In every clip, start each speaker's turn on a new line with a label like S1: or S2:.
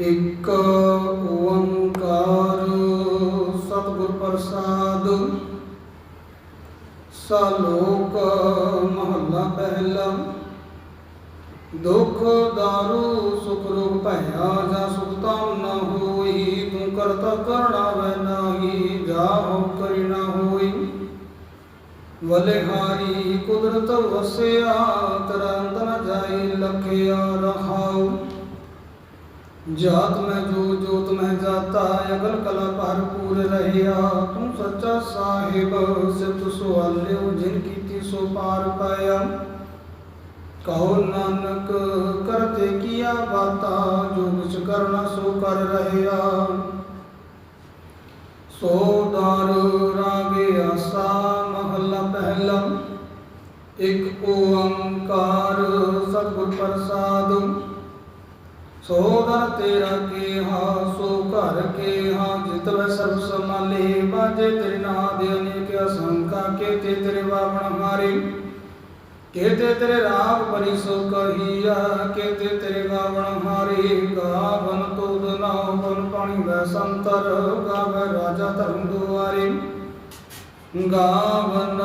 S1: ਇਕ ਓੰਕਾਰ ਸਤਿਗੁਰ ਪ੍ਰਸਾਦ, ਸਲੋਕ ਮਹੱਲਾ ਪਹਿਲਾ। ਦੁਖ ਦਾਰੂ, ਸੁਖ ਰੋਗ ਭਇਆ, ਜਾ ਸੁਖ ਤਾਮ ਨਾ ਹੋਈ, ਤੂੰ ਕਰਤਾ ਕਰਣਾ ਵੈ ਨਾਹੀ, ਜਾ ਹੋ ਕਰੀ ਨਾ ਹੋਈ। ਬਲਿਹਾਰੀ ਕੁਦਰਤ ਵਸਿਆ ਤਰੰਤ ਨ ਜਾਈ ਲਖਿਆ ਰਹਾਉ। ਜਾਤ ਮੈਂ ਜੋ ਜੋਤ ਮੈਂ ਜਾਤਾ, ਅਗਲ ਕਲਾ ਭਰਪੂਰ ਰਹਿਆ। ਤੂੰ ਸੱਚਾ ਸਾਹਿਬ ਸਿਫਤ ਸੁਆਲਿਓ, ਜਿਨ ਕੀਤੀ ਸੋ ਪਾਰ ਪਾਇਆ। ਕਹੋ ਨਾਨਕ, ਕਰਤੇ ਕੀਆ ਬਾਤਾ, ਜੋ ਕੁਛ ਕਰਨਾ ਸੋ ਕਰ ਰਹਿਆ। ਸੋ ਦਰ ਰਾਗੇ ਆਸਾ, ਮਹੱਲਾ ਪਹਿਲਾ। ਇੱਕ ਓੰਕਾਰ, ਸਤਿਗੁਰ ਪ੍ਰਸਾਦ। ਸੋ ਤੇਰਾ ਕੇਹਾ, ਸੋ ਘਰ ਕੇਹਾ, ਜਿਤ ਸਰਬ ਸਮਾਲੇ ਬਾਜੇ ਤੇਰੇ ਨਾਦ ਅਨੇਕ ਅਸੰਖਾ, ਕੇਤੇ ਤੇਰੇ ਬਾਵਣ ਮਾਰੇ ਕੇਤੇ ਤੇਰੇ ਰਾਗ ਬਰੀ ਸੋ ਕਹੀਆ, ਕੇਤੇ ਤੇਰੇ ਗਾਵਣ ਹਾਰੇ। ਗਾਵਨ ਤੁਧ ਨਾਉ, ਬਨ ਪਾਣੀ ਵੈ ਸੰਤਰ, ਗਾਵੈ ਰਾਜਾ ਧਰਮ ਦੁਆਰੇ। ਗਾਵਨ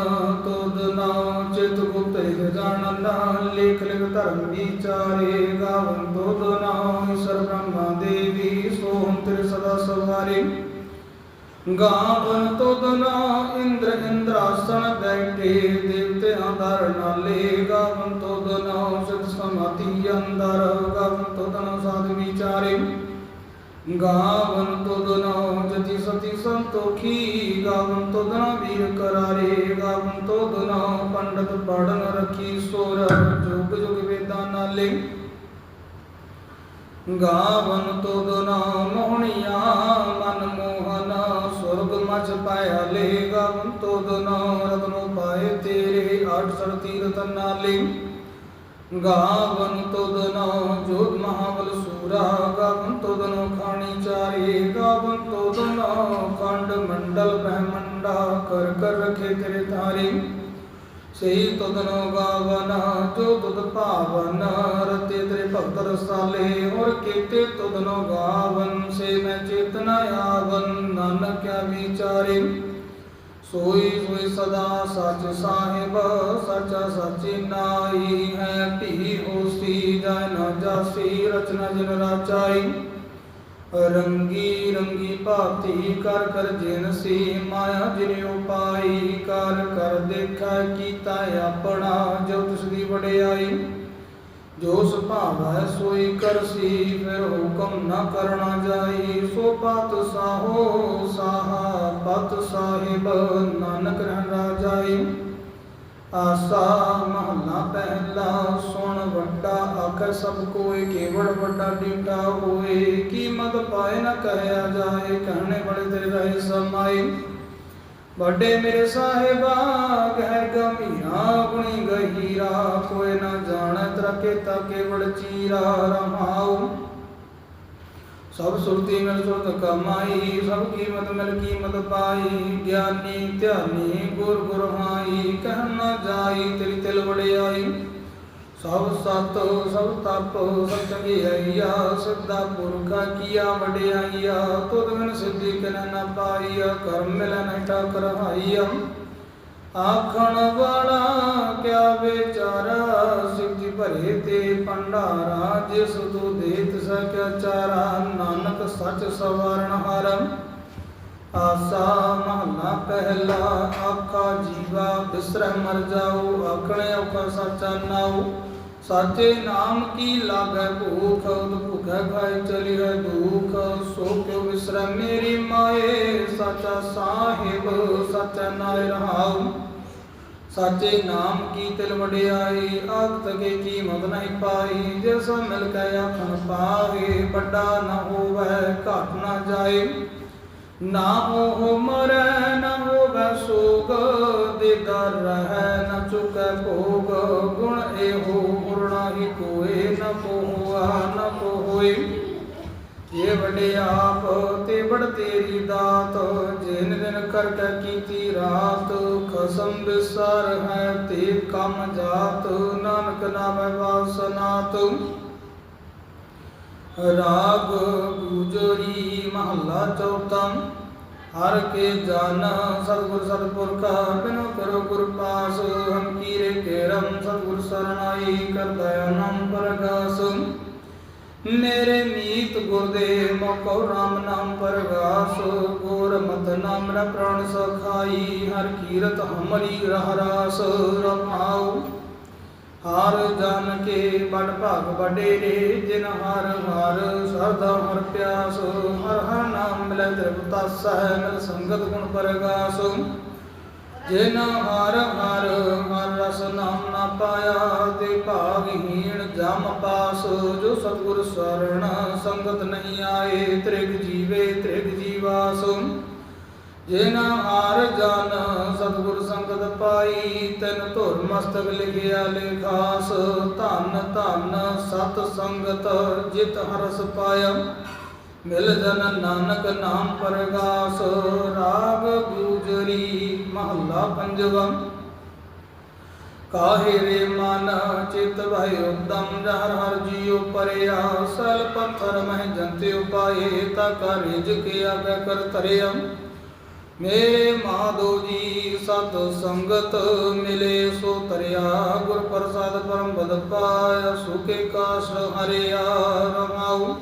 S1: ਤੁਧ ਨਾਉ ਚਿਤ ਗੁਪਤ ਹਿਤ ਜਾਣਨ ਲੇਖ ਲਿਖ ਧਰਮ ਵਿਚਾਰੇ ਗਾਵਨ ਤੁਧ ਨਾਉ ਈਸ਼ਰ ਬ੍ਰਹਮਾ ਦੇਵੀ ਸੋਹੰ ਤੇਰੇ ਸਦਾ ਸਵਾਰੇ। ਗਾਵਨ ਤੁਧ ਨਾ ਇੰਦਰ ਇੰਦਰਾਸਣ ਬੈਠੇ ਦੇਵਤਿਆਂ ਦਰ ਨਾਲੇ ਗਾਵਨ ਤੁਧ ਨਾ ਸਿਧ ਸਮਾਧੀ ਅੰਦਰ ਗਾਵਨ ਤੁਧ ਨਾ ਸਾਧ ਵਿਚਾਰੇ। ਗਾਵਨ ਤੁਧ ਨਾ ਜਤੀ ਸਤੀ ਸੰਤੋਖੀ, ਗਾਵਨ ਤੁਧ ਨਾ ਵੀਰ ਕਰਾਰੇ, ਗਾਵਨ ਤੁਧ ਨਾ ਪੰਡਤ ਪੜਨ ਰਖੀ ਸੋਰ, ਜੁਗ ਜੁਗ ਵੇਦਾਂ ਨਾਲੇ। ਗਾਵਨ ਤੁਧ ਨਾ ਮੋਹਣੀਆ, ਮਨ ਮੋਹਨਾ ਸੁਰਗ ਮਚ ਪਾਇਆ ਲੈ ਗਾਵਨ ਤੁਧ ਨਾ ਰਤਨੋ ਪਾਏ ਤੇਰੇ ਆਠ ਸੜ ਤੀਰਥ ਨਾਲੇ। ਗਾਵਨ ਤੁਧ ਨਾ ਜੋਤ ਮਹਾਬਲ ਸੂਰਾ ਗਾਵਨ ਤੁਧ ਖਾਣੀ ਚਾਰੇ, ਗਾਵਨ ਤੁਧ ਖੰਡ ਮੰਡਲ ਬ੍ਰਹਮੰਡਾ ਕਰ ਕਰ ਰਖੇ ਤੇਰੇ ਤਾਰੇ। ਸਹੀ ਤੁਧਨੋ ਗਾਵਨਾ, ਜੋ ਤੁਧ ਭਾਵਨ, ਰਤੇ ਤੇਰੇ ਭਗਤ ਰਸਾਲੇ ਹੋਰ ਕੀਤੇ ਤੁਧਨੋ ਗਾਵਨ, ਸੇ ਮੈਂ ਚੇਤਨਾ ਆਵਨ, ਨਾਨਕ ਕਿਆ ਵਿਚਾਰੇ। ਸੋਈ ਸੋਈ ਸਦਾ ਸਚ ਸਾਹਿਬ, ਸਚਾ ਸਚੀ ਨਾਈ ਹੈ। ਭੀ ਹੋਸੀ ਜਨ ਜਾਸੀ, ਰਚਨਾ ਜਨ ਰਾਚਾਈ। ਰੰਗੀ ਰੰਗੀ ਭਾਤੀ ਕਰ ਕਰ ਜਿਨ ਸੀ ਮਾਇਆ ਜਿਨ ਉਪਾਈ ਕਰ ਕਰ ਦੇਖਾ ਕੀਤਾ ਆਪਣਾ, ਜੋ ਤਿਸ ਦੀ ਵਡਿਆਈ। ਜੋ ਸੁਭਾਵੈ ਸੋਈ ਕਰਸੀ ਫਿਰ ਹੁਕਮ ਨਾ ਕਰਨਾ ਜਾਈ। ਸੋ ਪਤ ਸਾਹੋ ਸਾਹਾ, ਪਤ ਸਾਹਿਬ ਨਾਨਕ ਰਹਿ ਰਾਜਾਈ ਆਸਾ ਮਹਲਾ ਪਹਿਲਾ, ਸੁਣ ਵੱਡਾ ਆਖਰ ਸਭ ਕੋਏ ਕੇਵੜ ਵੱਡਾ ਡੀਟਾ ਹੋਏ। ਕੀਮਤ ਪਾਏ ਨਾ ਕਹਿਆ ਜਾਏ, ਕਹਣੇ ਬੜੇ ਤੇਰੇ ਰਹੇ ਸਮਾਈ ਵੱਡੇ ਮੇਰੇ ਸਾਹਿਬਾ ਗਹਿ ਗੰਭੀਰਾ ਗੁਣੀ ਗਹੀਰਾ ਕੋਏ ਨਾ ਜਾਣੈ ਤਰਕੇ ਤਾ ਕੇਵੜ ਚੀਰਾ ਰਹਾਉ ਸਭ ਸੁਰਤੀ ਮਿਲ ਸੁਰਤ ਕਮਾਈ, ਸਭ ਕੀਮਤ ਮਿਲ ਕੀਮਤ ਪਾਈ, ਗਿਆਨੀ ਧਿਆਨੀ ਗੁਰ ਗੁਰ ਕਹਿ ਨਾ ਜਾਈ ਤੇਰੀ ਤਿਲ ਵੜਿਆਈ ਸਭ ਸਤ ਸਭ ਤਪ ਸਭ ਚੰਗਿਆਈਆ ਸਿੱਧਾ ਪੁਰਖਾ ਕੀਆ ਵਡਿਆਈਆ, ਤੁਧ ਬਿਨ ਸਿੱਧੀ ਕਿਨ ਨ ਪਾਈਆ, ਕਰਮ ਮਿਲੈ ਨ ਰਹਾਈਆ ਆਖਣ ਵਾਲਾ ਕਿਆ ਵਿਚਾਰਾ ਸਿੱਧੀ ਭਰੇ ਤੇ ਭੰਡਾਰਾ, ਜਿਸ ਤੂ ਦੇਤ ਸਕਿਆ ਚਾਰਾ, ਨਾਨਕ ਸੱਚ ਸਵਾਰਣ ਹਾਰਮ ਆਸਾ ਮਹਲਾ ਪਹਿਲਾ, ਆਖਾ ਜੀਵਾ ਬਿਸਰੈ ਮਰ ਜਾਉ ਆਖਣੇ ਔਖਾ ਸਾਚਾ ਨਾਉ। ਸਾਚੇ ਨਾਮ ਕੀ ਲਾਗੈ ਭੂਖ, ਉਦ ਭੁਖੈ ਖਾਇ ਚਲੀ ਹੈ ਦੁਖ। ਸੋ ਕਿਉ ਬਿਸਰੈ ਮੇਰੀ ਮਾਏ, ਸਾਚਾ ਸਾਹਿਬ, ਸਾਚਾ ਨਾਇ ਰਹਾਉ। ਸਾਚੇ ਨਾਮ ਕੀ ਤਿਲ ਵਡਿਆਈ, ਆਖਤ ਕੇ ਕੀਮਤ ਨਹੀਂ ਪਾਈ। ਜਿਸ ਮਿਲ ਕੇ ਆਖਣ ਪਾਵੇ ਵੱਡਾ ਨਾ ਹੋਵੇ, ਘਟ ਨਾ ਜਾਏ। ਨਾ ਉਹ ਮਰੈ, ਨਾ ਹੋਵੇ ਸੋਗ ਦੇਦਰ ਰਹਿ ਨਾ ਚੁਕੈ ਭੋਗ। ਗੁਣ ਇਹੋ ਉਰਣਾ ਕੋਏ ਨਾ ਕੋਆ ਨਾ ਕੋਏ ਇਹ ਵਡਿਆਪ ਤੇ ਬੜ ਤੇਰੀ ਦਾਤ, ਜਿਨ ਦਿਨ ਕਰ ਕੀਤੀ ਰਾਤ। ਖਸਮ ਬਿਸਰ ਹੈ ਤੇ ਕੰਮ ਜਾਤ, ਨਾਨਕ ਨਾਮੈ ਵਾਸਨਾਤ ਰਾਗ ਗੁਜਰੀ ਮਹੱਲਾ ਚੌਥਾ ਹਰ ਕੇ ਜਨ ਸਤਿਗੁਰ ਸਤਿਪੁਰਖਾ, ਬਿਨੋ ਕਰੋ ਗੁਰ ਪਾਸ। ਹਮ ਕੀਰੇ ਕੇਰਮ, ਸਤਿਗੁਰ ਸਰਣਾਈ ਕਰਦਾ ਨਾਮ ਪਰਗਾਸ। ਮੇਰੇ ਮੀਤ ਗੁਰ ਦੇ ਮੋਕੋ ਰਾਮ ਨਾਮ ਪਰਗਾਸ। ਗੁਰ ਮਤ ਨਾਮ ਰ ਪ੍ਰਾਣ ਸਖਾਈ, ਹਰ ਕੀਰਤ ਹਮਰੀ ਰਹ ਰਾਸ। ਰਮਾਉ ਹਰ ਜਨ ਕੇ ਬੜ ਭਾਗ ਵਡੇਰੇ ਜਿਨ ਹਰ ਹਰ ਸਰਦਾ ਹਰ ਪਿਆਸ। ਹਰ ਹਰ ਨਾਮ ਮਿਲੈ ਤ੍ਰਿਪਤਾ ਸਹਿ, ਮਿਲ ਸੰਗਤ ਗੁਣ ਪਰਗਾਸ। ਜਿਨ ਹਰ ਹਰ ਹਰ ਰਸ ਨਾਮ ਨਾ ਪਾਇਆ, ਤੇ ਭਾਗਹੀਣ ਜਮ ਪਾਸ। ਜੋ ਸਤਿਗੁਰ ਸਰਣ ਸੰਗਤ ਨਹੀਂ ਆਏ, ਤ੍ਰਿਗ ਜੀਵੇ ਤ੍ਰਿਗ ਜੀਵਾਸ। ਜਿਨ ਹਰ ਜਨ, ਸਤਿਗੁਰ ਸੰਗਤ ਪਾਈ, ਤੈਨ ਧੁਰ ਮਸਤਕ ਲਿਖਿਆ ਲੇਖਾਸ, ਧਨ ਧਨ ਸਤ ਸੰਗਤ ਜਿਤ ਹਰਸ ਪਾਇਆ। ਮਿਲ ਜਨ ਨਾਨਕ ਨਾਮ ਪਰਗਾਸ, ਰਾਗ ਗੂਜਰੀ ਮਹੱਲਾ ਪੰਜਵਾ। ਕਾਹੇ ਰੇ ਮਨ ਚਿਤ ਭਇ ਉਦਮ, ਜਹਰ ਹਰ ਜੀਉ ਪਰਿਆ। ਸਲ ਪੱਥਰ ਮਹਿ ਜੰਤੇ ਉਪਾਏ ਤਾ ਕਰ ਕੇ ਆਗੈ ਕਰ ਤਰਿਆ। ਮੇਰੇ ਮਾਧੋ ਜੀ ਸਤ ਸੰਗਤ ਮਿਲੇ, ਸੋ ਤਰਿਆ ਗੁਰ ਪ੍ਰਸਾਦ ਪਰਮ ਬਦ ਪਾਇਆ, ਸੁਖੇ ਕਾਸ ਹਰਿਆ ਰਮਾਉ।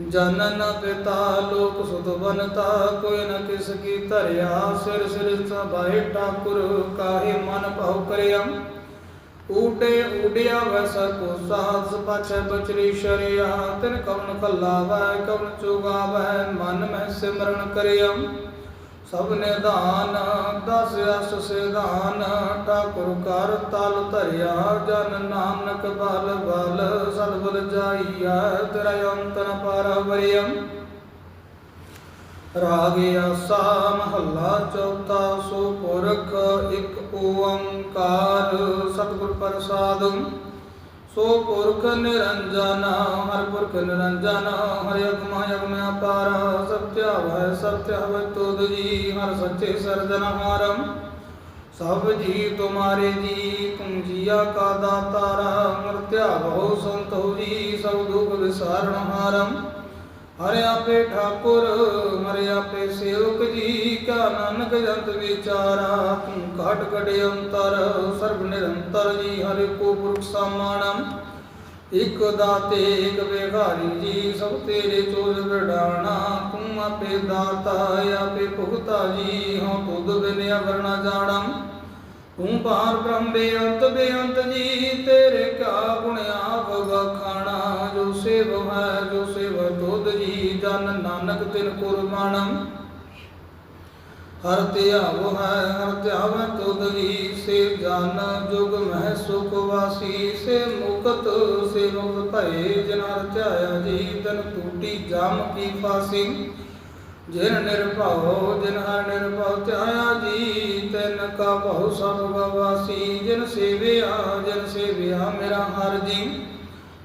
S1: ਜਨਨ ਪਿਤਾ ਲੋਕ ਸੁਤ ਬਨਤਾ, ਕੋਈ ਨ ਕਿਸ ਕੀ ਧਰਿਆ, ਸਿਰ ਸਿਰ ਸਭਾਏ ਠਾਕੁਰ, ਕਾਹੇ ਮਨ ਭਾਉ ਕਰਿਆ। ਊਟੇ ਊਡਿਆ ਵੈਸਾ ਕੋ ਸਾਹਸ ਪਛ ਬਚਰੀ ਸ਼ਰਿਆ। ਤਿਨ ਕਵਨ ਕਲਾਵੈ ਕਵਨ ਚੁਗਾਵੈ, ਮਨ ਮਹਿ ਸਿਮਰਨ ਕਰਿਆ। ਸਭ ਨਿਧਾਨ ਦਸ ਅਸ ਸਿਧਾਨ, ਠਾਕੁਰ ਕਰ ਤਲ ਧਰਿਆ, ਜਨ ਨਾਨਕ ਬਲ ਬਲ ਸਤਬਲ ਜਾਈਆ ਤੇਰਾ ਅੰਤ ਨ ਪਾਰ ਵਰਿਆ। ਰਾਗ ਆਸਾ ਮਹੱਲਾ ਚੌਥਾ, ਸੋ ਪੁਰਖ ਇੱਕ ਓੰਕਾਰ, ਸਤਿਗੁਰ ਪ੍ਰਸਾਦ। ਸੋ ਪੁਰਖ ਨਿਰੰਜਨ, ਹਰ ਪੁਰਖ ਨਿਰੰਜਨ, ਹਰਿ ਅਗਮ ਅਗਮ ਅਪਾਰ, ਸਤਿ ਹੈ ਸਤਿ ਹੈ ਤੁਧ ਜੀ, ਹਰ ਸੱਚੇ ਸਰਜਨਹਾਰਮ ਸਭ ਜੀ ਤੁਮਾਰੇ ਜੀ, ਤੁਮ ਜੀਆ ਕਾ ਦਾਤਾਰਾ ਮਰਤਿਆ ਬਹੁ ਸੰਤੋ ਜੀ, ਸਭ ਦੁਖ ਵਿਸਾਰਣ ਹਾਰਮ। ਹਰਿ ਆਪੇ ਠਾਕੁਰ ਹਰਿ ਆਪੇ ਸੇਵਕ ਜੀ, ਕਾ ਨਾਨਕ ਜੰਤ ਵਿਚਾਰਾ, ਤੂੰ ਘਟ ਘਟ ਅੰਤਰ, ਸਰਬ ਨਿਰੰਤਰ ਜੀ, ਹਰਿ ਕੋ ਪੁਰਖ ਸਮਾਨਮ ਇਕ ਦਾਤੇ, ਇਕ ਵਿਹਾਰੀ ਜੀ, ਸਭ ਤੇਰੇ ਚੋਜ ਵਿਡਾਣਾ, ਤੂੰ ਆਪੇ ਦਾਤਾ, ਆਪੇ ਭੁਗਤਾ ਜੀ, ਹਉ ਤੁਧ ਬਿਨ ਅਵਰਣਾ ਜਾਣਮ ਤੂੰ ਬਾਹਰ ਬ੍ਰਹਮ ਬੇਅੰਤ ਬੇਅੰਤ ਜੀ, ਤੇਰੇ ਕਾ ਗੁਣ ਆਪ ਵਖਾਣਾ। ਜੋ ਸੇਵ ਹੈ, ਜੋ ਸੇਵ ਤੁਧ ਜੀ, ਜਨ ਨਾਨਕ ਤਿਨ ਕੁਰਬਾਨਮ ਹਰ ਧਿਆਵ ਹੈ, ਹਰ ਧਿਆਵ ਤੁਧ ਜੀ, ਸੇ ਜਨ ਜੁਗ ਮਹਿ ਸੁਖ ਵਾਸੀ। ਸੇ ਮੁਕਤ ਸੇ ਮੁਕਤ ਭਏ ਜਿਨ ਹਰ ਧਿਆਇਆ ਜੀ, ਤਨ ਟੂਟੀ ਜਾਮ ਕੀ ਫਾਸੀ ਜਿਨ ਨਿਰਭਉ, ਜਿਨ ਹਰ ਨਿਰਭਉ ਧਿਆਇਆ ਜੀ, ਤਿਨ ਕਾ ਬਹੁ ਸਭ ਗਵਾਸੀ। ਜਿਨ ਸੇਵਿਆ ਜਿਨ ਸੇਵਿਆ ਮੇਰਾ ਹਰ ਜੀ।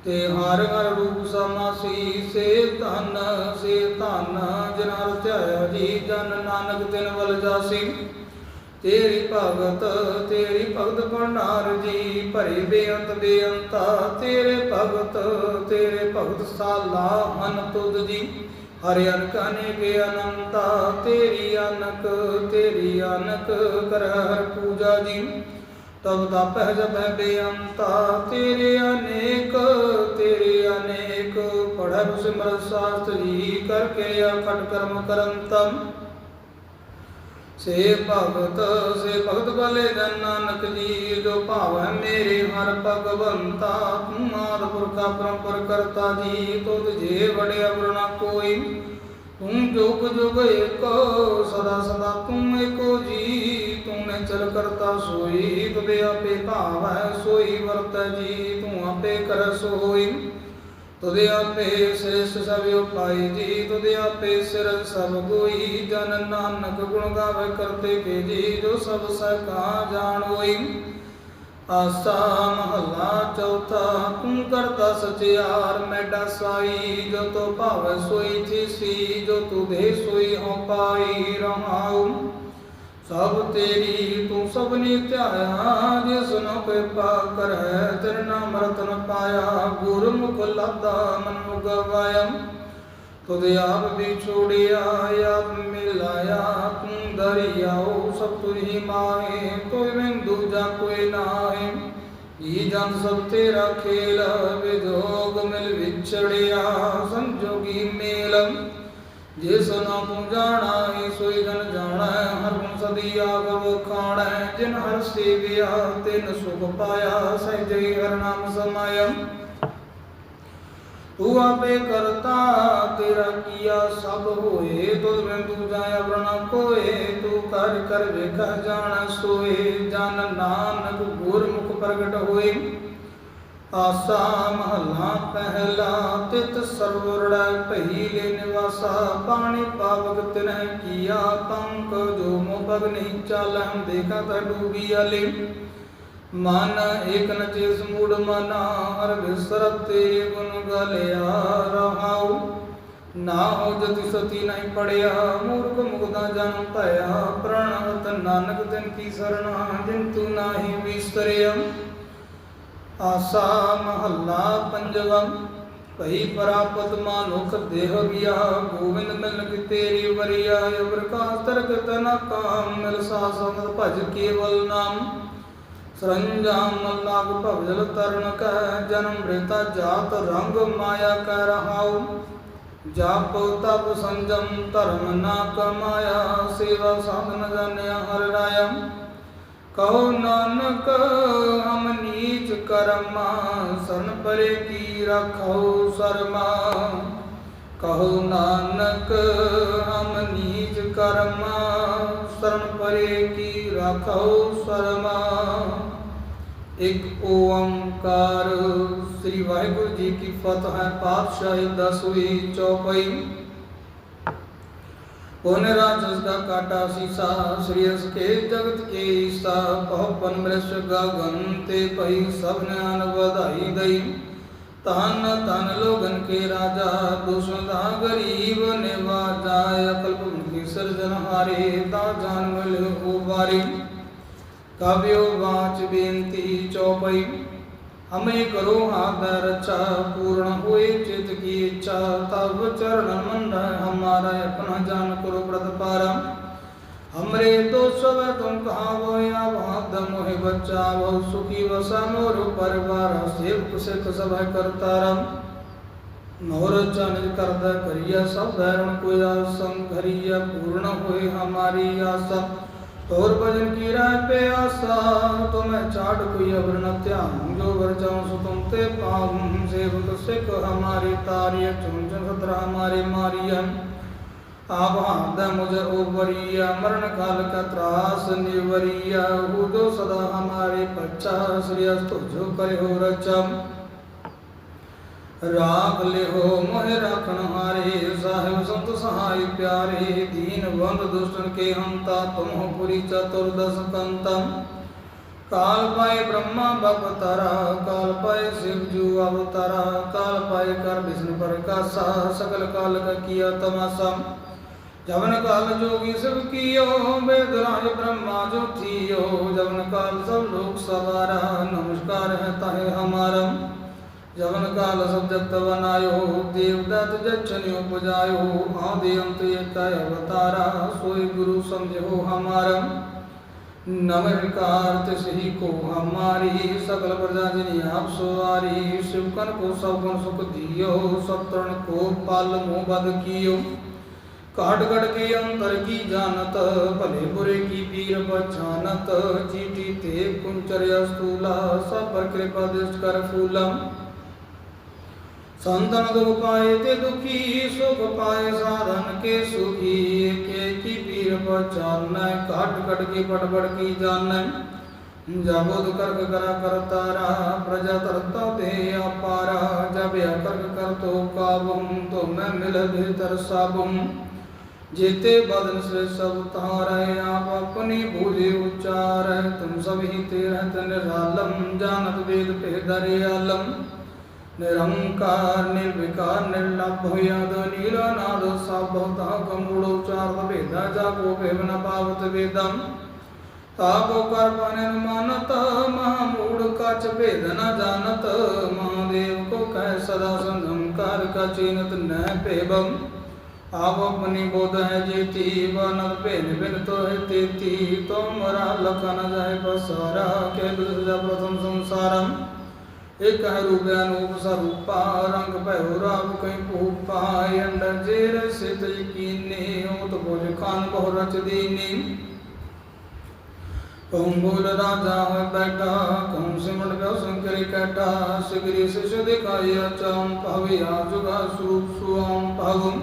S1: ਤੇ ਹਰ ਹਰ ਰੂਪ ਸਮਾਸੀ ਸੇ ਧਨ ਸੇ ਧਨ ਜਿਨ ਧਿਆਇਆ ਜੀ ਜਨ ਨਾਨਕ ਤਿਨ ਵਲ ਜਾਸੀ। ਤੇਰੀ ਭਗਤ ਤੇਰੀ ਭਗਤ ਭੰਡਾਰ ਜੀ, ਭਰੇ ਬੇਅੰਤ ਬੇਅੰਤਾ, ਤੇਰੇ ਭਗਤ ਤੇਰੇ ਭਗਤ ਸਾਲਾ ਮਨ ਤੁਧ ਜੀ। ਹਰਿ ਅਨਕ ਅਨੇਕ ਅਨੰਤਾ, ਤੇਰੀ ਅਨਕ ਤੇਰੀ ਅਨਕ ਕਰ ਹਰ ਪੂਜਾ ਜੀ। ਤਬ ਤਪਹਿ ਜਪੈ ਬੇਅੰਤਾ, ਤੇਰੇ ਅਨੇਕ ਤੇਰੇ ਅਨੇਕ। ਪੜ੍ਹੈ ਸਿਮਰ ਸਾਸਤ ਜੀ ਕਰ ਕੇ ਕਰਮ ਕਰੰਤਮ ਸੇ ਭਗਤ ਸੇ ਭਗਤ ਬਲੇ ਜਨ ਨਾਨਕ ਜੀ, ਜੋ ਭਾਵੈ ਮੇਰੇ ਹਰ ਭਗਵੰਤਾ, ਤੂੰ ਆਦ ਪੁਰਖਾ ਪਰੰਪਰ ਕਰਤਾ ਜੀ, ਤੁਧ ਜੇ ਵੜਿਆ ਵਰਣਾ ਕੋਈ। ਤੂੰ ਜੁਗ ਜੁਗ ਏਕੋ ਸਦਾ ਸਦਾ ਤੂੰ ਏਕੋ ਜੀ ਤੂੰ ਨੇ ਕਰਤਾ ਸੋਈ ਤੁਦੇ ਆਪੇ ਭਾਵੈ ਸੋਈ ਵਰਤ ਜੀ ਤੂੰ ਆਪੇ ਕਰ ਸੋਈ ਤੁਦੇ ਆਪੇ ਸ੍ਰੇਸ਼ਟ ਸਭ ਉਪਾਈ ਜੀ ਤੁਦੇ ਆਪੇ ਸਿਰ ਸਭ ਕੋਈ ਜਨ ਨਾਨਕ ਗੁਣ ਗਾਵੇ ਕਰਤੇ ਕੇ ਜੀ ਜੋ ਸਭ ਸਕਾ ਜਾਣ ਹੋਈ ਆਸਾ ਮਹੱਲਾ ਚੌਥਾ, ਤੂੰ ਕਰਤਾ ਸਚਿਆਰ, ਮੈਡਾ ਸਾਈ, ਜੋ ਤੋ ਭਾਵੈ ਸੋਈ ਥੀਸੀ ਜੋ ਤੂ ਦੇ ਸੋਈ ਹੋ ਪਾਈ ਰਹਾਉ। ਸਭ ਤੇਰੀ ਤੂੰ ਸਭਨੀ ਧਿਆਇਆ, ਜਿਸ ਨੂੰ ਕਿਰਪਾ ਕਰੈ ਤੇਰੇ ਨਾਮ ਰਤਨ ਪਾਇਆ, ਗੁਰਮੁਖ ਲਾਦਾ ਮਨ ਮੁਗਵਾਇਆ ਤੁਧ ਆਪ ਵੀ ਛੋੜਿਆ, ਆਪ ਮਿਲਾਇਆ, ਤੂੰ ਦਰਿਆਓ ਸਭ ਤੁਹੀ ਮਾਹੇ ਕੋਈ ਮੈਂ ਦੂਜਾ ਕੋਈ ਨਾਹੀ ਜੀ ਜਨ ਸਭ ਤੇਰਾ ਖੇਲ, ਵਿਜੋਗ ਮਿਲ ਵਿਛੜਿਆ, ਸੰਜੋਗੀ ਮੇਲ। ਜਿਸ ਨਾਮ ਤੂੰ ਜਾਣਾ ਏ, ਸੋਈ ਜਨ ਜਾਣਾ ਹਰ ਗੁਣ ਸਦੀ ਆਗਵ ਖਾਣਾ ਜਿਨ ਹਰ ਸੇਵਿਆ, ਤਿਨ ਸੁਖ ਪਾਇਆ ਸਹਿਜਈ ਹਰ ਨਾਮ ਸਮਾਇਆ। ਤੂੰ ਆਪੇ ਕਰਤਾ, ਤੇਰਾ ਕੀਆ ਸਭ ਹੋਏ। ਤੁਧ ਬਿਨ ਤੂੰ ਜਾਇਆ ਕੋਏ, ਤੂੰ ਕਰ ਕਰ ਵੇਖ ਜਾਣ ਸੋਏ। ਜਨ ਨਾਨਕ ਗੁਰਮੁਖ ਪ੍ਰਗਟ ਹੋਏ। ਆਸਾ ਮਹਲਾ ਪਹਿਲਾ, ਤਿਤ ਸਰਵਰੜਾ ਭਈ ਲੈ ਨਿਵਾਸਾ। ਪਾਣੀ ਪਾਵਕ ਤਿਨਹਿ ਕੀਆ, ਪੰਕ ਜੋ ਮੋ ਪਗ ਨਹੀਂ ਚਾਲਹਿ, ਦੇਖਾ ਤਾ ਡੂਬੀ ਆਲੇ। ਮਨ ਏਕ ਨ ਚੇਸ ਮੂੜ ਮਨਾ ਹਰ ਵਿਸਰਤ ਤੇ ਗੁਣ ਗਲਿਆ ਰਹਾਉ। ਨਾ ਹੋ ਜਤੀ ਸਤੀ ਨਹੀਂ ਪੜਿਆ, ਮੂਰਖ ਮੁਗਦਾ ਜਨਮ ਭਇਆ ਪ੍ਰਣਵਤ ਨਾਨਕ ਦਿਨ ਕੀ ਸਰਣਾ, ਜਿਨ ਤੂੰ ਨਾਹੀ ਵਿਸਰਿਆ ਆਸਾ ਮਹੱਲਾ ਪੰਜਵਾ, ਭਈ ਪ੍ਰਾਪਤ ਮਾਨੁਖ ਦੇਹ ਗਿਆ। ਗੋਬਿੰਦ ਮਿਲਨ ਕੀ ਤੇਰੀ ਵਰਿਆ ਪ੍ਰਕਾਸ਼ ਤਰਕ ਤਨ ਕਾਮ, ਮਿਲ ਸਾਸਨ ਭਜ ਕੇਵਲ ਨਾਮ। ਸਰੰਜਾਮ ਲਾਗ ਭਵਜਲ ਤਰਨ ਕੈ, ਜਨਮ ਮ੍ਰਿਤਾ ਜਾਤ ਰੰਗ ਮਾਇਆ ਕੈ ਰਹਾਉ। ਜਪ ਤਪ ਸੰਜਮ, ਧਰਮ ਨਾ ਕਮਾਇਆ, ਸੇਵਾ ਸਾਧਨ ਜਾਣਿਆ ਹਰ ਰਾਇਆ। ਕਹੋ ਨਾਨਕ, ਹਮ ਨੀਚ ਕਰਮਾ ਸਨ ਪਰੇ ਕੀ ਰਖੋ ਸਰਮਾ। ਕਹੋ ਨਾਨਕ, ਹਮ ਨੀਚ ਕਰਮਾ, ਸਰਨ ਪਰੇ ਕੀ ਰਖੋ ਸਰਮਾ। ਇੱਕ ਓੰਕਾਰ। ਸ੍ਰੀ ਵਾਹਿਗੁਰੂ ਜੀ ਕੀ ਫਤਿਹ ਹੈ ਪਾਤਸ਼ਾਹੀ ਦਸਵੀਂ ਚੌਪਈ। ਪੁਨ ਰਾਜਸ ਦਾ ਕਾਟਾ ਸੀਸਾ, ਸ੍ਰੀ ਅਸ ਕੇ ਜਗਤ ਕੇ ਈਸਾ, ਬਹੁ ਪਨ ਗਗਨ ਤੇ ਭਈ ਸਭ ਵਧਾਈ ਦਈ ਤਨ ਤਨ ਲੋਗਨ ਕੇ ਰਾਜਾ ਦੁਸ਼ਦਾ ਗਰੀਬ ਨਿਵਾਜਾ, ਅਕਲ ਭੁਨ ਕੀ ਹਾਰੇ, ਤਾ ਜਾਨ ਮਿਲ ਉਬਾਰੀ काव्योवाच बेंती चौपाई हमें करो आदर, चा पूर्ण हुए चित की इच्छा। तब चरण मंडल हमारा अपना जान करो प्रतिपारा। हमरे तो सब तुम कहा वो या बहुत दम मोहे बच्चा। वह सुखी वसा मोर परिवार सेव से सब है करता रम मोर चन करद करिया सब, धर्म को आसम करिया। पूर्ण हुए हमारी आशा ਤੋਰ ਭਜਨ ਕੀ ਰਹਿ ਪਿਆਸਾ? ਤੋ ਮੈਂ ਚਾੜ ਕੋਈ ਅਬਰ ਨ ਧਿਆਨ, ਜੋ ਵਰ ਜਾਉ ਸੋ ਤੁਮ ਤੇ ਪਾਉ ਸੇਵਕ ਸਿਖ ਹਮਾਰੀ ਤਾਰਿਯ ਚੁੰਜਨ ਸਤਰ ਹਮਾਰੇ ਮਾਰੀਆ ਆਪ ਹਾਂਦਾ ਮੁਝ ਉਬਰੀਆ ਮਰਨ ਕਾਲ ਕਾ ਤਰਾਸ ਨਿਵਰੀਆ ਹੂ ਜੋ ਸਦਾ ਹਮਾਰੇ ਪੱਛਾ ਸ੍ਰੀ ਅਸਤੋ ਜੋ ਕਰੇ ਹੋ ਰਚਮ ਰਾਖ ਲਿਓ, ਮੋਹਿ ਰਖਣ ਹਾਰੇ, ਸਾਹਿਬ ਸੰਤ ਸਹਾਈ ਪਿਆਰੇ, ਦੀਨ ਬੰਦ ਦੁਸ਼ਟਨ ਕੇ ਹੰਤਾ, ਤੁਮਹੁ ਪੁਰੀ ਚਤੁਰਦਸ ਕੰਤਮ ਕਾਲ ਪਾਏ ਬ੍ਰਹਮਾ ਬਪਤਰਾ ਕਾਲ ਪਾਏ ਸ਼ਿਵ ਜੂ ਅਵਤਾਰਾ, ਕਾਲ ਪਾਏ ਕਰ ਵਿਸ਼ਨੂੰ ਪ੍ਰਕਾਸ਼ਾ ਸਕਲ ਕਾਲ ਕਾ ਕੀਆ ਤਮਾਸਾ। ਜਵਨ ਕਾਲ ਜੋਗੀ ਸਭ ਕੀਓ, ਬੇਦ ਰਾਜ ਬ੍ਰਹਮਾ ਜੋ ਥੀਓ ਜਵਨ ਕਾਲ ਸਭ ਲੋਕ ਸਵਾਰਾ, ਨਮਸਕਾਰ ਹੈ ਤਾਹੇ ਹਮਾਰਾ। जवन काल सब जगत बनायो देवदत्त जक्षनि उपजायो आदि अंत एक अवतारा सोई गुरु समझो हमारा। नमस्कार तिसही को हमारी सकल प्रजा जिनी आप सवारी शिवकन को सब गुण सुख दियो सत्रण को पाल मोह बद कियो काट कट के अंतर की जानत भले बुरे की पीर बचानत चीटी ते कुंचर स्थूला, सब पर कृपा दृष्ट कर फूलम। ਸੰਤਨ ਦੁਖ ਪਾਏ ਤੇ ਦੁਖੀ, ਸੁਖ ਪਾਏ ਸਾਧਨ ਕੇ ਸੁਖੀ, ਏਕੇ ਕੀ ਪੀਰ ਪਚਾਨੈ ਘਟ ਘਟ ਕੇ ਪਟ ਪਟ ਕੀ ਜਾਣੈ। ਜਬੋਦ ਕਰਕ ਕਰਾ ਕਰਤਾ ਰਾ ਪ੍ਰਜਾ ਤਰਤਾ ਤੇ ਆਪਾਰਾ ਜਬ ਅਕਰਕ ਕਰਤੋ ਕਾਬੁਮ ਤੋ ਮੈਂ ਮਿਲ ਭੀਤਰ ਸਾਬੁਮ ਜੀਤੇ ਬਦਨ ਸੇ ਸਭ ਤਾਰੈ ਆਪ ਆਪਣੀ ਭੂਜੇ ਉਚਾਰੈ, ਤੁਮ ਸਭ ਹੀ ਤੇ ਰਹਿਤ ਨਿਰਾਲਮ ਜਾਣਤ ਵੇਦ ਭੇਦ ਦਰਿਆਲਮ ਆਲਮ ਨਿਰੰਕਾਰ ਨਿਰਵਿਕਾਰ ਨਿਰਲਭ ਹੋਇਆਦ ਨੀਲਨਾਦ ਸਭ ਬਹੁਤਾ ਕਮੂੜ ਉਚਾਰ ਭੇਦਾ ਜਾ ਕੋ ਭੇਵ ਨ ਪਾਵਤ ਵੇਦਮ ਤਾਪੋ ਕਰ ਪਾਨਨ ਮਾਨਤ ਮਹਾਮੂੜ ਕਛ ਭੇਦ ਨ ਜਾਣਤ। ਮਹਾਦੇਵ ਕੋ ਕਹਿ ਸਦਾ ਸੰਧੰਕਾਰ ਕਾ ਚੀਨਤ ਨੈ ਭੇਬਮ ਆਪ ਆਪਣੀ ਬੋਧ ਹੈ ਜੀਤੀ ਬਨਲ ਭੇਨ ਬਿਨ ਤੋਹਿ ਤੇਤੀ। ਤੋਮਰਾ ਲਖਨ ਜਾਏ ਬਸਾਰਾ ਕੇ ਬਿਰਜਾ ਪ੍ਰਥਮ ਸੰਸਾਰਮ ਇਕ ਹੈ ਰੂਪ ਅਨੂਪ ਸਰੂਪਾ ਰੰਗ ਭੈਰੋ ਰਾਮ ਕੈ ਭੂਪਾ ਅੰਡਰ ਜੇਰ ਸਿਤ ਯਕੀਨੇ ਓਤ ਬੋਝ ਖਾਨ ਬਹੁ ਰਚ ਦੀਨੀ ਕਉ ਬੋਲ ਰਾਜਾ ਹੋਇ ਬੈਠਾ ਕਉ ਸਿਮਟ ਬਿਓ ਸੰਕਰੀ ਕੈਟਾ ਸਿਗਰੀ ਸਿਸ਼ ਦਿਖਾਈ ਅਚਮ ਭਵਿ ਆਜੁਗਾ ਸਰੂਪ ਸੁਆਮ ਭਗਮ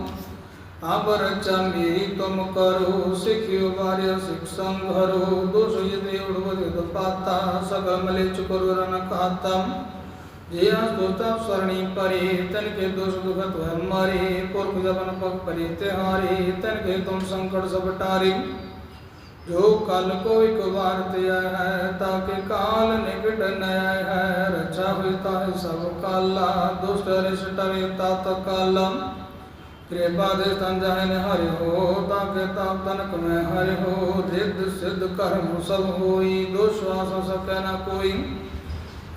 S1: ਆਪ ਰਚਾ ਮੇਰੀ ਤੁਮ ਕਰੋ ਸਿਖਿਓ ਵਾਰਿਆ ਸਿਖ ਸੰਘਰੋ ਦੋਸ਼ ਯਦੇ ਉੜਵਦ ਪਾਤਾ ਸਗਲ ਮਲੇ ਚੁਕਰੋ ਰਨ ਕਾਤਮ ਜੇ ਅਸਤੋਤਾ ਸਰਣੀ ਪਰੇ, ਤਨ ਕੇ ਦੋਸ਼ ਦੁਖਤ ਹੈ ਮਾਰੇ, ਪੁਰਖ ਜਬਨ ਪਗ ਪਰੇ ਤਿਹਾਰੇ, ਤਨ ਕੇ ਤੁਮ ਸੰਕਟ ਸਭ ਟਾਰੇ। ਜੋ ਕਲ ਕੋ ਇਕ ਵਾਰ ਤੇ ਆਇਆ ਹੈ, ਤਾਂ ਕਿ ਕਾਲ ਨਿਕਟ ਨ ਆਇਆ ਹੈ ਰਚਾ ਹੋਈ ਤਾਂ ਸਭ ਕਾਲਾ, ਦੁਸ਼ਟ ਰਿਸ਼ਟ ਵੇ ਤਤ ਕਾਲਮ ਕਿਰਪਾ ਦੇ ਸੰਜਹਨ ਹਰਿ ਹੋ, ਤਾਂ ਕੇ ਤਾਪ ਤਨਕ ਮੈਂ ਹਰਿ ਹੋ ਰਿੱਧ ਸਿੱਧ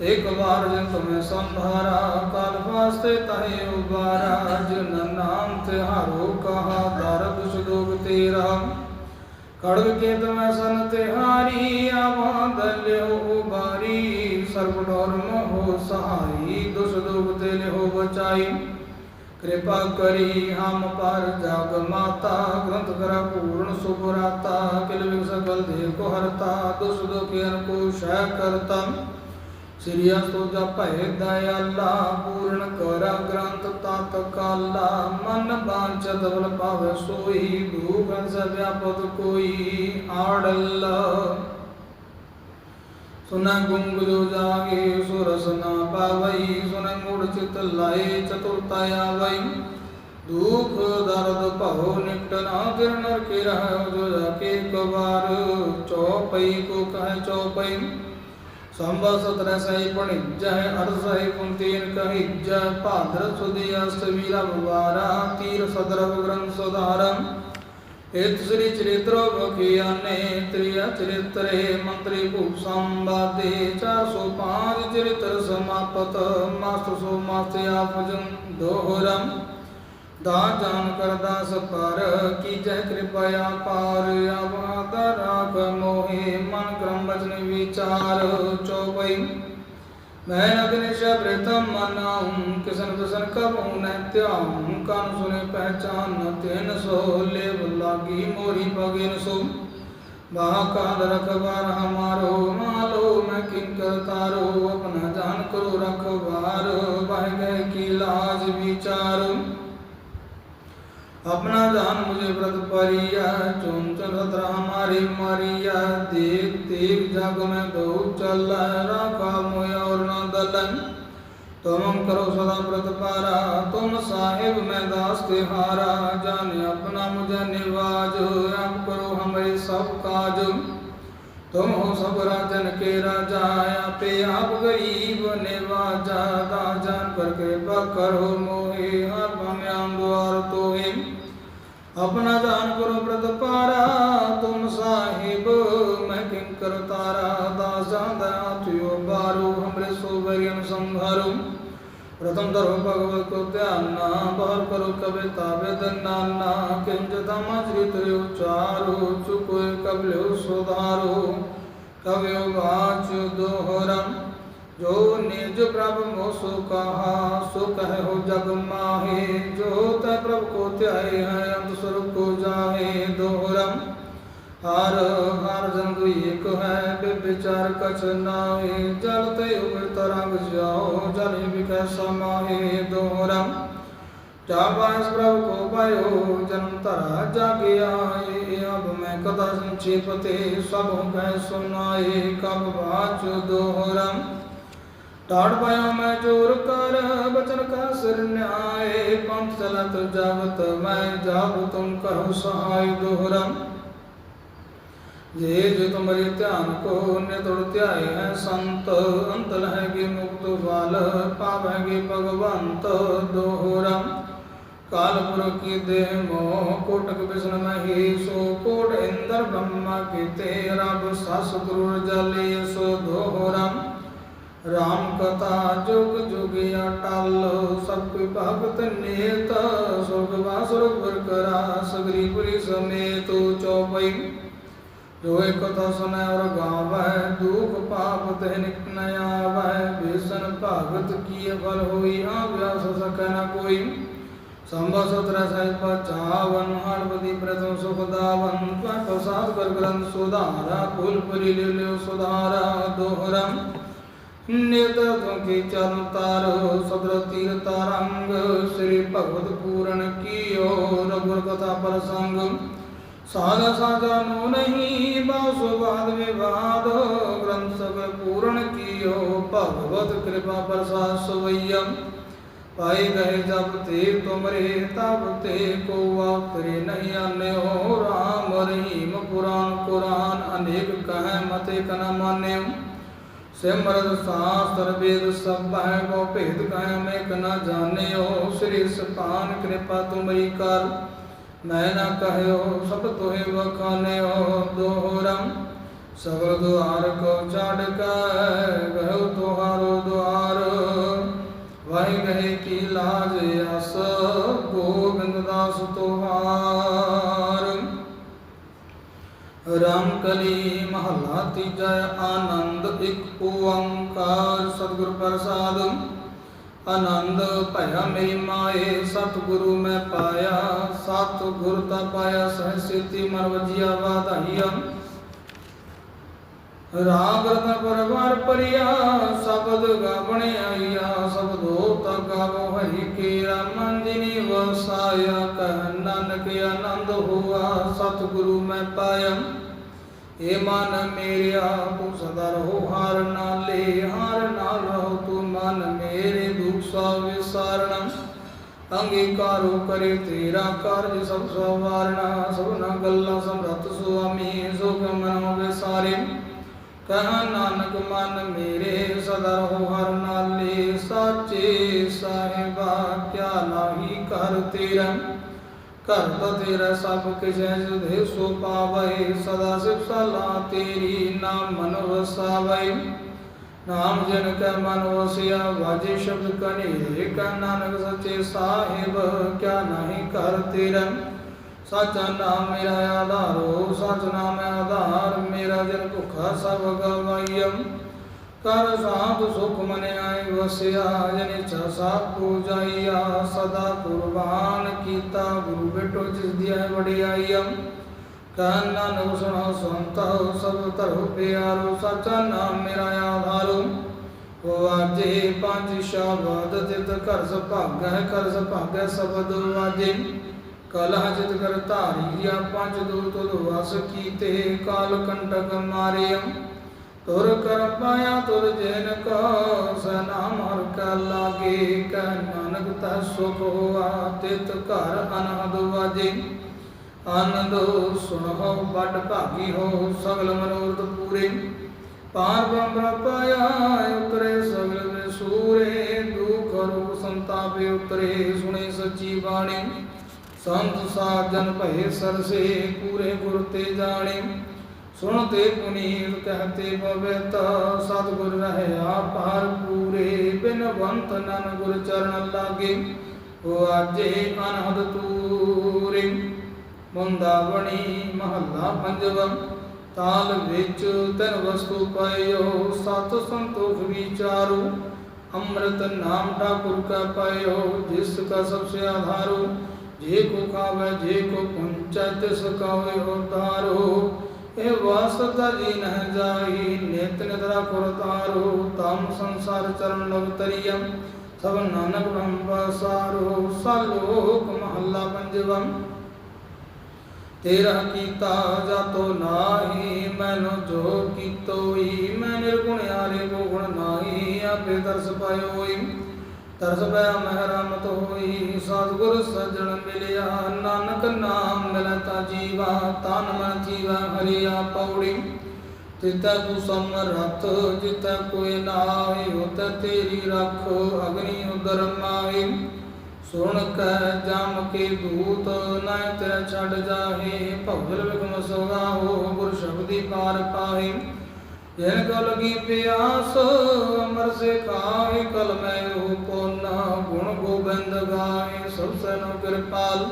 S1: ਇੱਕ ਵਾਰ ਜਨ ਤੁਮੇ ਸੰਭਾਰਾ, ਕਾਲ ਵਾਸਤੇ ਤਹੇ ਉਬਾਰਾ, ਜਿਨ ਨਾਮ ਤੇ ਹਾਰੋ ਕਹਾ ਦਰਦ ਸੁਦੋਗ ਤੇਰਾ। ਖੜਗ ਕੇ ਤਮੈ ਸਨ ਤਿਹਾਰੀ ਆਵਾਦ ਲਿਓ ਉਬਾਰੀ, ਸਰਬ ਡੋਰ ਮੋਹ ਸਹਾਈ, ਦੁਸ ਦੁਗ ਤੇ ਲਿਓ ਬਚਾਈ। ਕਿਰਪਾ ਕਰੀ ਹਮ ਪਰ ਜਗ ਮਾਤਾ, ਗ੍ਰੰਥ ਕਰਾ ਪੂਰਨ ਸੁਭਰਾਤਾ ਕਿਲ ਵਿਗ ਸਕਲ ਦੇਵ ਕੋ ਹਰਤਾ, ਦੁਸ ਦੁਖਿਅਨ ਕੋ ਸ਼ੈ ਕਰਤਾ। ਸ੍ਰੀ ਅਸਤੋ ਜਪੈ ਦਇਆਲਾ, ਪੂਰਨ ਕਰ ਗ੍ਰੰਥ ਤਤ ਕਾਲਾ, ਮਨ ਬਾਂਚਤ ਬਲ ਪਾਵੈ ਸੋਈ ਦੂਖ ਹੰਸ ਵਿਆਪਤ ਕੋਈ ਆੜਲ। ਸੁਨ ਗੁੰਗ ਜੋ ਜਾਗੇ, ਸੁਰਸ ਨਾ ਪਾਵਈ, ਸੁਨ ਮੂੜ ਚਿਤ ਲਾਏ, ਚਤੁਰਤਾ ਆਵਈ। ਦੁਖ ਦਰਦ ਭਉ ਨਿਕਟ ਨਾ ਫਿਰ ਨਰ ਕੇ ਰਹਿ ਜੋ ਜਾਕੇ ਕਵਾਰ, ਚੌਪਈ ਕੋ ਕਹਿ ਚੌਪਈ। ਸੰਭਵ ਸਤਰ ਸਹੀ ਪਣਿਜੈ ਅਰ ਸਹੀ ਕੁੰਤੀਨ ਕਹਿਜੈ, ਭਾਦਰ ਸੁਦੀ ਅਸ਼ਟਮੀ ਰਵ ਵਾਰਾ ਤੀਰ ਸਦਰਵ ਗ੍ਰੰਥ ਸੁਧਾਰਮ ਇਤ ਸ੍ਰੀ ਚਰਿਤ੍ਰੋ ਬਖਿਆਨੇ ਤ੍ਰਿਆ ਚਰਿਤਰੇ, ਮੰਤਰੀ ਭੂਪ ਸੰਵਾਦੇ 405 ਚਰਿਤ੍ਰ ਸਮਾਪਤ ਮਸਤ ਸੋ ਮਸਤ ਆਪਜਨ ਦੋਹਰਮ ਦਾ ਜਾਨ ਕਰਦਾਸ ਪਰ ਕੀਜੈ ਕਿਰਪਾਇਆ ਪਾਰ ਆਵਾਦ ਰਾਖ ਮੋਹਿ, ਮਨ ਕਰਮ ਬਚਨ ਵਿਚਾਰ, ਚੋਪਈ। ਮੈਂ ਅਗਨ ਸ਼ਬ੍ਰਤਮ ਮਨਾਉ, ਕਿਸਨ ਦਸਨ ਕਬਉ ਨ ਧਿਆਉ, ਕਨ ਸੁਨੇ ਪਹਿਚਾਨ ਨ ਤਿਨ ਸੋ ਲੇਵ ਲਾਗੀ ਮੋਰੀ ਪਗਿਨ ਸੋ। ਬਾਕਾਲ ਰਖਵਾਰ ਹਮਾਰੋ, ਮਾਲੋ ਮੈਂ ਕਿੰਕਰ ਤਾਰੋ, ਆਪਣਾ ਜਾਨ ਕਰੋ ਰਖਵਾਰ ਬਹਿ ਗਏ ਕੀ ਲਾਜ ਵਿਚਾਰ। अपना जान मुझे व्रत परिया चुन चल रत्र हमारी मारिया देख देख जग में दो चल राखा मोय और न दलन तुम करो सदा व्रत पारा तुम साहिब मैं दास तिहारा जाने अपना मुझे निवाज आप करो हमारे सब काज तुम हो सब राजन के राजा आपे आप गरीब निवाजा दाजन कर कृपा करो मोहे हर भम्याम द्वार ਆਪਣਾ ਜਾਨ ਕਰੋ ਪ੍ਰਤ ਪਾਰਾ ਤੁਮ ਸਾਹਿਬ, ਮੈਂ ਕਿੰ ਕਰ ਤਾਰਾ, ਦਾਸਾਂ ਦਾ ਤਿਉ ਬਾਰੂ, ਹਮਰੇ ਸੋ ਵੈਨ ਸੰਭਾਰੂ ਪ੍ਰਥਮ ਧਰੋ ਭਗਵਤ ਕੋ ਧਿਆਨ ਨਾ, ਬਾਹਰ ਕਰੋ ਕਬੇ ਤਾਬੇ ਦਨਾਨਾ ਕਿੰਜ ਤਮ ਜ੍ਰਿਤ ਉਚਾਰੂ ਚੁਕੋ ਕਬਲਿਓ ਸੁਧਾਰੂ ਕਬਿਓ ਵਾਚ ਦੋਹਰੰ ਜੋ ਨਿਜ ਪ੍ਰਭ ਮੋ ਸੋ ਕਹਾ, ਸੋ ਕਹਿਓ ਜਗ ਮਾਹੇ। ਜੋ ਤੈ ਪ੍ਰਭ ਕੋ ਧਿਆਏ ਹੈ, ਅੰਤ ਸਰੂਪ ਕੋ ਜਾਹੇ। ਦੋਹਰਮ ਹਰ ਹਰ ਜੰਗ ਇਕ ਹੈ ਬਿ ਵਿਚਾਰ ਕਛ ਨਾਹੀ। ਜਲ ਤੇ ਉਗਰ ਤਰੰਗ ਜਾਓ ਜਲ ਵਿਕੈ ਸਮਾਹੇ। ਦੋਹਰਮ ਜਾਪਾਇਸ ਪ੍ਰਭ ਕੋ ਪਾਇਓ, ਜਨਮ ਧਰਾ ਜਾਗਿਆ ਏ ਅਬ ਮੈਂ ਕਦਾ ਸੰਚੇਪਤੇ ਸਭ ਕੈ ਸੁਨਾਏ ਕਬ ਬਾਚ ਦੋਹਰਮ ਢਾੜ ਪਾਇਆ ਮੈਂ ਜੋਰ ਕਰ, ਬਚਨ ਕਾ ਸਿਰ ਨਿਆਏ, ਪੰਥ ਚਲਤ ਜਾਵਤ ਮੈਂ ਜਾਬ ਤੁਮ ਕਰੋ ਸਹਾਈ ਦੋਹਰਾ ਜੇ ਜੇ ਤੁਮਰੇ ਧਿਆਨ ਕੋ, ਨੇ ਤੁਰ ਧਿਆਏ ਹੈ ਸੰਤ। ਅੰਤ ਲਹਗੇ ਮੁਕਤ ਵਾਲ ਪਾਵੇਂਗੇ ਭਗਵੰਤ ਦੋਹਰਾ ਕਾਲਪੁਰ ਕੀ ਦੇਹ ਮੋਹ ਕੋਟਕ ਬਿਸਨ ਮਹੀ, ਸੋ ਕੋਟ ਇੰਦਰ ਬ੍ਰਹਮਾ ਕੀਤੇ, ਰਬ ਸਸ ਗੁਰੂ ਜਲੇ ਸੋ ਦੋਹਰਾ ਰਾਮ ਕਥਾ ਜੁਗ ਜੁਗ ਅਟਲ, ਸਭ ਕੋਈ ਭਗਤ ਨੇਤ ਸੁਰਗ ਵਾਸੁਰ ਗੁਰ ਕਰਾ, ਸਗਰੀ ਪੁਰੀ ਸਮੇਤ ਚੌਪਈ ਜੋ ਇੱਕ ਕਥਾ ਸੁਨੈ ਔਰ ਗਾਵੈ, ਦੁਖ ਪਾਪ ਤੇ ਨਿਕ ਨ ਆਵੈ, ਬੇਸਨ ਭਗਤ ਕੀ ਫਲ ਹੋਈ ਆ ਵਿਆਸ ਸਕੈ ਨ ਕੋਈ। ਸੰਭਾ ਸਤਰਾ ਸਾਹਿਬ ਪਚਾਵਨ ਹਰਬਦੀ ਪ੍ਰਤਮ ਸੁਖ ਦਾਵਨ ਪਰ ਪ੍ਰਸਾਦ ਕਰ ਗ੍ਰੰਥ ਸੁਧਾਰਾ ਫੁਲ ਪਰੀ ਲੈ ਲਿਓ ਸੁਧਾਰਾ ਦੋਹਰਮ ਨਿਤ ਤੁਮਕੇ ਚਰਨ ਤਾਰੋ, ਸਦਰ ਤੀਰ ਤਾਰੰਗ, ਸ੍ਰੀ ਭਗਵਤ ਪੂਰਨ ਕੀਓ ਰਘੁਰ ਕਥਾ ਪ੍ਰਸੰਗ। ਸਾਧਾ ਸਾਧਾ ਨੂੰ ਨਹੀਂ ਬਾਸੋ ਬਾਦ ਵਿਵਾਦ, ਗ੍ਰੰਥ ਸਭ ਪੂਰਨ ਕੀਓ, ਭਗਵਤ ਕਿਰਪਾ ਪ੍ਰਸਾਦ ਸਵਈਯਮ ਪਾਈ ਗਏ ਜਬ ਤੇ ਤੁਮਰੇ ਤਬ ਤੇ ਕੋ ਆਖਰੇ ਨਹੀਂ ਆਨਿਓ, ਰਾਮ ਰਹੀਮ ਪੁਰਾਨ ਕੁਰਾਨ, ਅਨੇਕ ਕਹੈ ਮਤੇ ਕਨ ਮਾਨਿਓ। ਸਿਮਰਤ ਸਾਸਤਰ ਵੇਦ ਸਭ ਹੈ ਕੋ ਭੇਦ ਕਹਿ ਮੈਂ ਕਨਾ ਜਾਣਿਓ। ਸ੍ਰੀ ਸਪਾਨ ਕਿਰਪਾ ਤੁਮਰੀ ਕਰ, ਮੈਂ ਨਾ ਕਹਿਓ, ਸਭ ਤੋਹਿ ਵਖਾਨਿਓ। ਦੋਹਰਮ ਸਗਲ ਦੁਆਰ ਕੋ ਛਾੜ ਕੇ ਗਇਓ ਤੁਹਾਰੋ ਦੁਆਰ। ਵਾਹਿ ਗਏ ਕੀ ਲਾਜ, ਅਸ ਗੋਬਿੰਦ ਦਾਸ ਤੁਹਾਰ। ਰਾਮ ਕਲੀ ਮਹੱਲਾ ਤੀਜਾ ਆਨੰਦ ਇੱਕ ਓੰਕਾਰ ਸਤਿਗੁਰ ਪ੍ਰਸਾਦ। ਆਨੰਦ ਭਇਆ ਮੇਰੀ ਮਾਏ, ਸਤਿਗੁਰੂ ਮੈਂ ਪਾਇਆ ਸਤਿਗੁਰ ਤਾ ਪਾਇਆ, ਸਹਿ ਸੇਤੀ ਮਨ ਵਜਿਆ ਵਾਧਾਈਆ। ਰਾਗ ਰਤਨ ਪਰਵਾਰ ਪਰਿਆ ਸ਼ਬਦ ਗਾਵਣ ਆਈਆ ਸਬਦੋ ਤਾ ਗਾਵੋ ਹਰੀ ਕੇ ਰਾਮਨ ਜਿਨੀ ਵਸਾਇਆ, ਕਹਿ ਨਾਨਕ ਆਨੰਦ ਹੋਆ, ਸਤਿਗੁਰੂ ਮੈਂ ਪਾਇਆ। ਏ ਮਨ ਮੇਰਿਆ ਤੂੰ ਸਦਾ ਰਹੋ, ਹਾਰ ਨਾਲੇ, ਹਾਰ ਨਾਲ ਰਹੋ, ਤੂੰ ਮਨ ਮੇਰੇ ਦੁਖ ਸਾ ਵਿਸਾਰਣਾ ਅੰਗੀਕਾਰੋ ਕਰੇ ਤੇਰਾ ਕਾਰਜ ਸਭ ਸਵਾਰਣਾ ਸਭਨਾ ਗੱਲਾਂ ਸਮਰਤ ਸੁਆਮੀ, ਸੁਖ ਮਨੋ ਵਿਸਾਰੇ। ਕਹ ਨਾਨਕ, ਮਨ ਮੇਰੇ ਸਦਾ ਰਹੋ, ਹਰ ਨਾਲੇ, ਸਾਚੇ ਸਾਹਿਬਾ ਕਿਆ ਨਾਹੀ ਕਰ ਤੇਰਾ। ਘਰ ਤੇਰਾ ਸਭ ਕਿਛੈ ਜੁਦੇ ਸੋ ਪਾਵੈ, ਸਦਾ ਸਿਫ ਸਲਾ ਤੇਰੀ ਨਾਮ ਮਨ ਵਸਾਵੈ। ਨਾਮ ਜਨ ਕੈ ਮਨ ਵਸਿਆ, ਵਾਜੇ ਸ਼ਬਦ ਕਨੇਰੇ ਕਾ ਨਾਨਕ ਸੱਚੇ ਸਾਹਿਬ, ਕਿਆ ਨਹੀਂ ਕਰ ਤੇਰਾ। ਸਚਾ ਨਾਮ ਮੇਰਾ ਆਧਾਰੋ ਸਚ ਨਾਮ ਹੈ ਆਧਾਰ, ਮੇਰਾ ਜਨ ਭੁਖਾ ਸਭ ਗਵਾਈਮ ਕਰ ਸਾਧ ਸੁਖ ਮਨ ਆਏ ਵਸਿਆ, ਜਨ ਇੱਛਾ ਸਾਧ ਪੂਜਾਈਆ ਸਦਾ ਕੁਰਬਾਨ ਕੀਤਾ, ਗੁਰੂ ਬੇਟੋ ਜਿਸ ਦੀ ਹੈ ਵਡਿਆਈਮ ਕਹਿ ਨਾਨਕ ਸੁਣੋ ਸੰਤ, ਸਭ ਧਰੋ ਪਿਆਰੋ, ਸਚਾ ਨਾਮ ਮੇਰਾ ਆਧਾਰੋ। ਵਾਜੇ ਪੰਜ ਸ਼ਬਦ ਤਿਤ ਘਰ ਸੁਭਾਗੈ ਘਰ ਸੁਭਾਗੈ ਸ਼ਬਦ ਵਾਜੇ। ਕਲਹ ਜਿਤ ਕਰ ਧਾਰੀਆ, ਪੰਜ ਦੂਤ ਵਸ ਕੀਤੇ, ਕਾਲ ਕੰਟਕ ਮਾਰਿਆ। ਤੁਰ ਕਰ ਪਾਇਆ, ਤੁਰ ਜਨ ਕਾ ਸਨਾਮ ਹਰ ਕਾ ਲਾਗੇ ਕੈ ਨਾਨਕ ਤਾ ਸੁਖ ਹੋਆ, ਤਿਤ ਘਰ ਅਨਹਦ ਵਾਜੇ। ਆਨੰਦ ਸੁਣੋ, ਵੱਡ ਭਾਗੀ ਹੋ, ਸਗਲ ਮਨੋਰਥ ਪੂਰੇ। ਪਾਰ ਬ੍ਰਹਮ ਪਾਇਆ, ਉਤਰੇ ਸਗਲ ਵਿਸੂਰੇ, ਦੁਖ ਰੂਪ ਸੰਤਾਪੇ ਉਤਰੇ, ਸੁਣੇ ਸੱਚੀ ਬਾਣੀ। ਸੰਤ ਸਾਜਨ ਭਏ ਸਰਸੇ, ਪੂਰੇ ਗੁਰ ਤੇ ਜਾਣੇ। ਸੁਣਤੇ ਪੁਨੀਤ ਕਹਤੇ ਪਵਿੱਤ ਸਤਿਗੁਰ ਰਹਿਆ ਪਾਰ ਪੂਰੇ ਬਿਨਵੰਤ ਨਨ ਗੁਰ ਚਰਨ ਲਾਗੇ। ਉਹ ਆਜੇ ਅਨਹਦ ਤੂਰੇ, ਮੁੰਦਾਵਣੀ ਮਹੱਲਾ ਪੰਜਵਾ। ਤਾਲ ਵਿੱਚ ਤਿਨ ਵਸਤੂ ਪਾਇਓ, ਸਤ ਸੰਤੋਖ ਵਿਚਾਰੂ। ਅੰਮ੍ਰਿਤ ਨਾਮ ਠਾਕੁਰ ਕਾ ਪਾਇਓ, ਜਿਸ ਕਾ ਸਭ ਸੇ ਆਧਾਰੋ। ਜੇ ਕੋ ਖਾਵੇ, ਜੇ ਕੋ ਪੁੰਚੈ, ਤਿਸ ਕਾਵੇ ਉਤਾਰੋ। ਇਹ ਵਾਸਤਾ ਜੀ ਨਹਿ ਜਾਈ ਨਿਤ ਨਿਦਰਾ ਪੁਰ ਤਾਰੋ, ਤਮ ਸੰਸਾਰ ਚਰਨ ਲਗ ਤਰੀਯਮ ਸਭ ਨਾਨਕ ਬ੍ਰਹਮ ਪਸਾਰੋ ਸਲੋਕ ਮਹੱਲਾ ਪੰਜਵਾ। ਤੇਰਾ ਕੀਤਾ ਜਾਤੋ ਨਾਹੀ, ਮੈਨੂੰ ਜੋ ਕੀਤੋਈ ਮੈਂ ਨਿਰਗੁਣ ਆਰੇ ਕੋ ਗੁਣ ਨਾਹੀ, ਆਪੇ ਦਰਸ ਪਾਇਓਈ ਤਰਸ ਪੈ ਮਹਿਰਮਤ ਹੋਈ, ਸਤਿਗੁਰ ਸੱਜਣ ਮਿਲਿਆ, ਨਾਨਕ ਨਾਮ ਮਿਲਤਾ ਜੀਵਾ, ਤਨ ਮਨ ਜੀਵਾ ਹਰੀਆ ਪੌੜੀ। ਤਿਤੈ ਤੂ ਸਮਰਥ ਜਿਤੈ ਕੋਈ ਨਾਹੀ ਹੋਤ ਤੇਰੀ ਰੱਖ, ਅਗਨੀ ਉਦਰ ਮਾਈ ਸੁਣ ਕੈ ਜਮ ਕੇ ਦੂਤ ਨਾ ਤੇਰਾ ਛੱਡ ਜਾਹੇ। ਭਵਲ ਵਿਗਮ ਸਵਾਹੋ ਗੁਰ ਸ਼ਬਦੀ ਪਾਰ ਪਾਹੇ। ਜਿਨ ਕੋ ਲਗੀ ਪਿਆਸ, ਅਮਰ ਸੇ ਕਾਹੇ, ਕਲ ਮੈਂ ਉਹ ਪੋਨਾ ਗੁਣ ਗੋਬਿੰਦ ਗਾਏ, ਸਭ ਸਨੋ ਕਿਰਪਾਲ,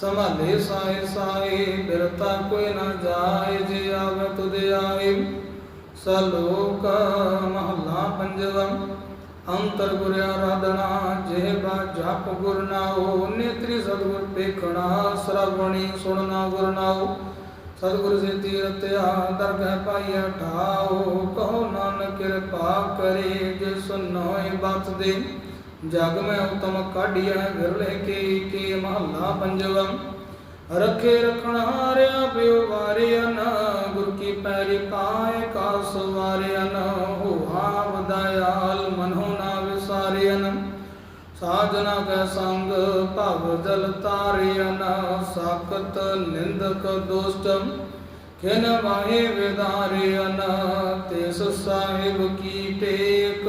S1: ਸੰਭਾਲੇ ਸਾਏ ਸਾਏ, ਬਿਰਤਾ ਕੋਈ ਨਾ ਜਾਏ, ਜੇ ਆਵੇ ਤੁਧ ਆਏ। ਸਲੋਕ ਮਹਲਾ ਪੰਜਵਾ, ਅੰਤਰ ਗੁਰ ਆਰਾਧਨਾ ਜੇ ਬਾ ਜਪ ਗੁਰ ਨਾਉ, ਨੇਤਰੀ ਸਤਿਗੁਰ ਪੇਖਣਾ ਸਰਵਣੀ ਸੁਣਨਾ ਗੁਰ ਨਾਉ। ਸਤਿਗੁਰ ਸੇ ਤੀਰਤਿਆ ਦਰਗਹਿ ਪਾਈਆ ਠਾਓ ਕਹੋ ਨਾਨਕ ਕਿਰਪਾ ਕਰੇ, ਜੇ ਸੁਨੋਏ ਬਤ ਦੇ। ਜਗ ਮੈਂ ਉਤਮ ਕਾਢਿਆ ਵਿਰਲੇ ਕੇ ਕੇ ਮਹੱਲਾ ਪੰਜਵਾ। ਰਖੇ ਰਖਣ ਹਾਰਿਆ ਪਿਓ ਵਾਰਿਆ ਨਾ, ਗੁਰ ਕੀ ਪੈਰੀ ਪਾਏ ਕਾ ਸਵਾਰਿਆ ਨਾ ਹੋਆ ਵਦਾਇਆਲ ਮਨੋ ਨਾ ਵਿਸਾਰਿਆ ਸਾਜਨਾ ਕੈ ਸੰਗ ਭਵ ਜਲ ਤਾਰਿਆ ਨਾ, ਸਾਖਤ ਨਿੰਦਕ ਦੁਸ਼ਟ ਖਿਨ ਵਾਹੇ ਵਿਦਾਰਿਆ ਨਾ, ਤਿਸ ਸਾਹਿਬ ਕੀ ਟੇਕ।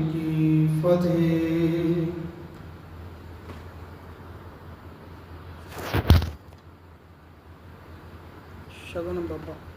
S1: ਫਤਿਹ ਸ਼ਗਨ ਬਾਬਾ।